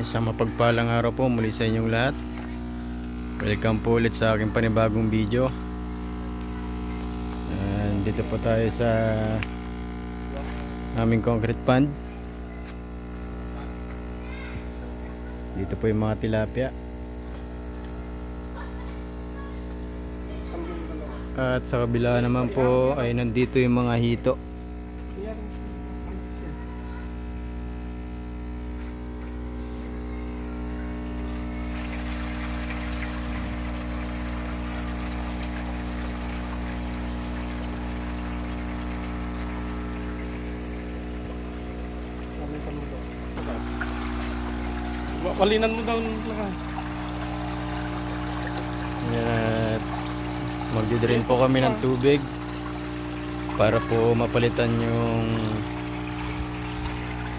Sa mapagpalang araw po muli sa inyong lahat. Welcome po ulit sa aking panibagong video. And dito po tayo sa aming concrete pond. Dito po yung mga tilapia. At sa kabila naman po ay nandito yung mga hito. Walinan mo daw naka. At magdidrain po kami ng tubig para po mapalitan yung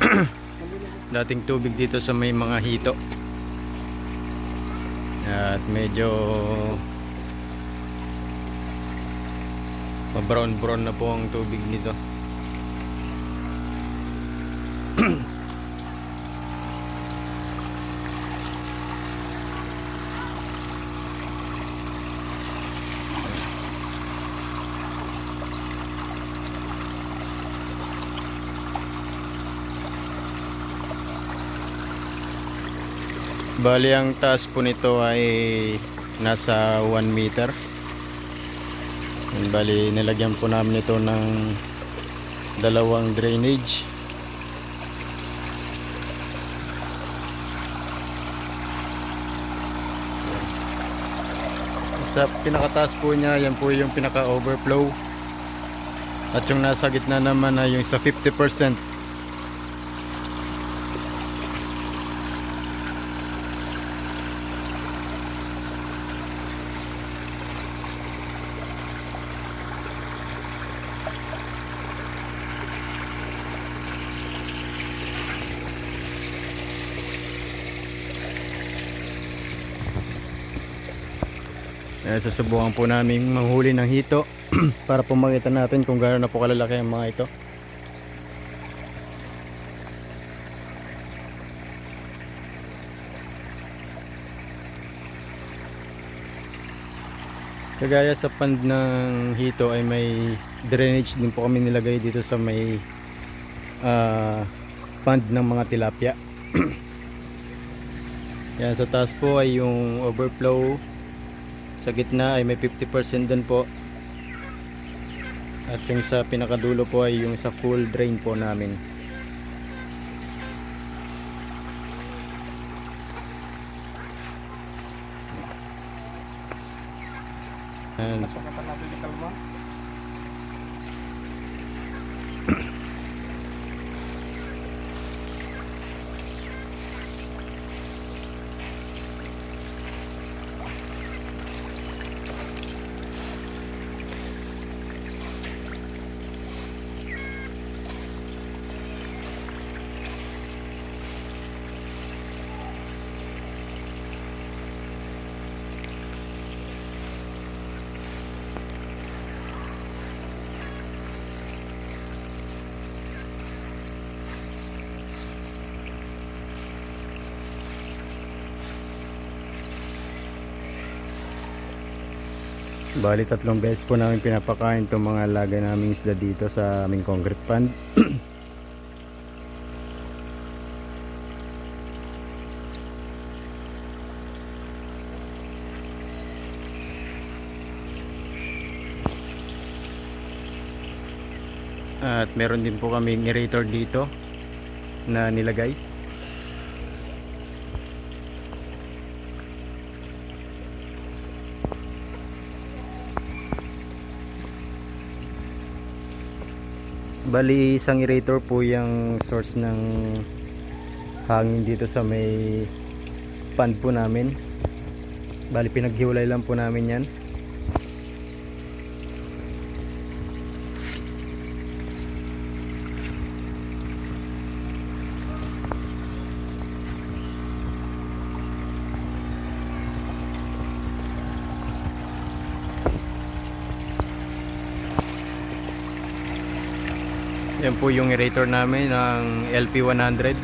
dating tubig dito sa may mga hito. At medyo brown brown na po ang tubig nito. Bali ang taas po nito ay nasa 1 meter. And Bali nilagyan po namin ito ng dalawang drainage. Sa pinakataas po niya, yan po yung pinaka-overflow. At yung nasa gitna naman ay yung sa 50%. Eh, susubukan po namin manghuli ng hito para po makita natin kung gaano na po kalalaki ang mga ito. Kagaya sa pond ng hito ay may drainage din po kami nilagay dito sa may ah, pond ng mga tilapia. Yan sa taas po ay yung overflow sa gitna ay may 50% din po. At yung sa pinakadulo po ay yung sa full drain po namin. Ayan. Bali tatlong beses po namin pinapakain itong mga alaga naming isda dito sa aming concrete pond. At meron din po kaming aerator dito na nilagay. Bali, isang aerator po yung source ng hangin dito sa may pond po namin. Bali, pinaghiwalay lang po namin yan. Yan po yung aerator namin ng LP100.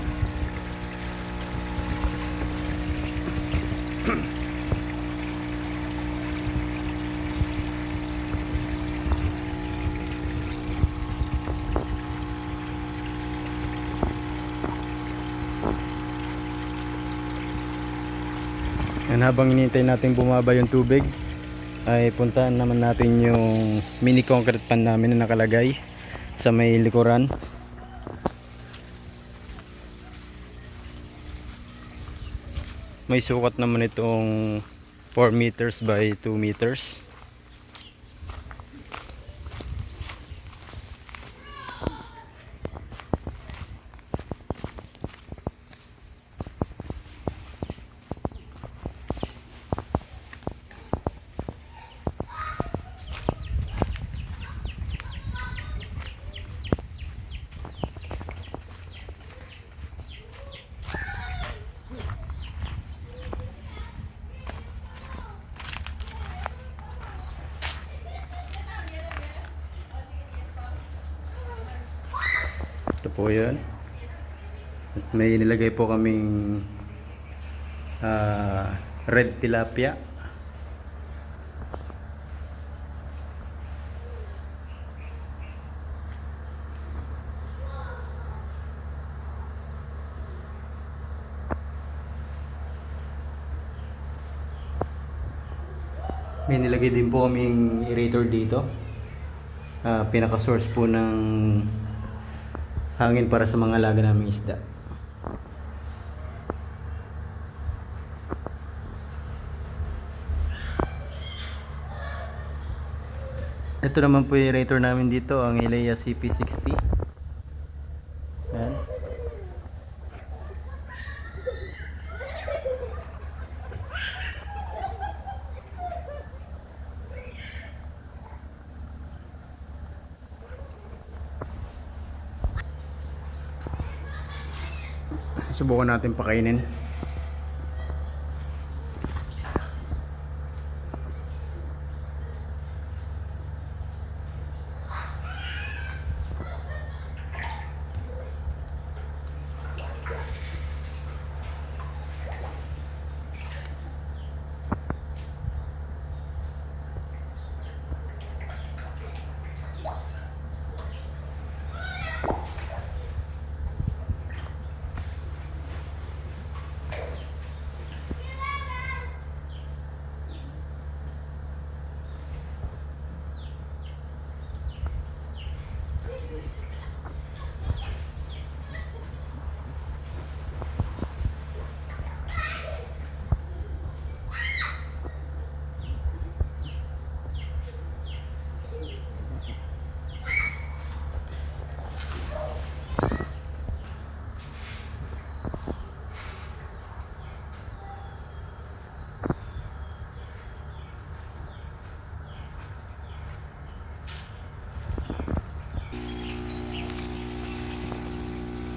Yan habang inintay natin bumaba yung tubig ay puntahan naman natin yung mini concrete pan namin na nakalagay sa may likuran. May sukat naman itong 4 meters by 2 meters. Po yun. At may nilagay po kaming ah, red tilapia. May nilagay din po kaming aerator dito. Ah, pinaka-source po ng hangin para sa mga alaga naming isda. Ito naman po yung aerator namin dito, ang Ilea CP60. Yan. Subukan natin pakainin.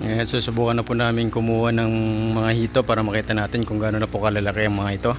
Ayan, susubukan na po namin kumuha ng mga hito para makita natin kung gaano na po kalalaki ang mga ito.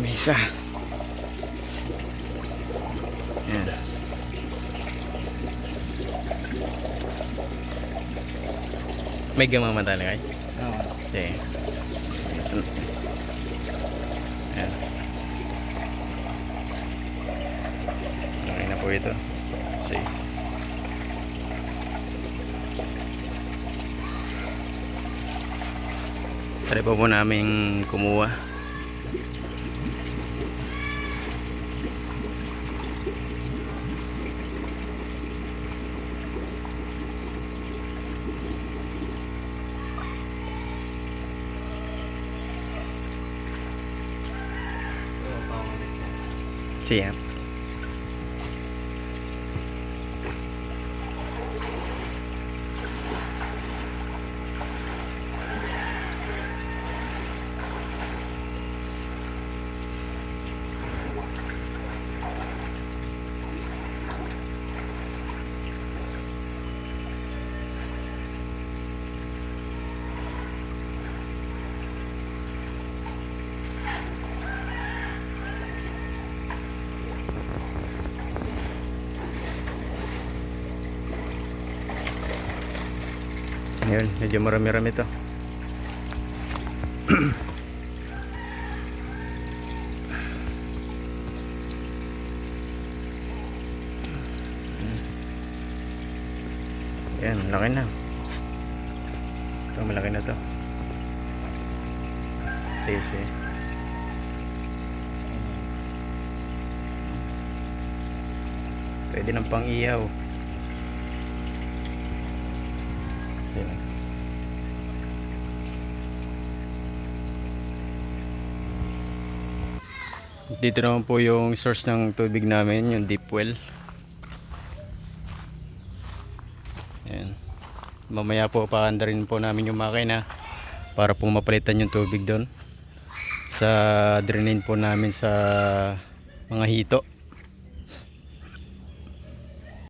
May isa. Ayan. May gamama talaga eh. Oo. Okay. Ayan. Okay na po ito. See. Try pa po namin kumuha. Yeah. Ayun, medyo marami-rami to. Yan, laki na. Ito, malaki na to. Sisi. Pwede ng pang-iyaw. Yan. Dito naman po yung source ng tubig namin, yung deep well. Ayan. Mamaya po paanda rin po namin yung makina para po mapalitan yung tubig doon sa drainin po namin sa mga hito.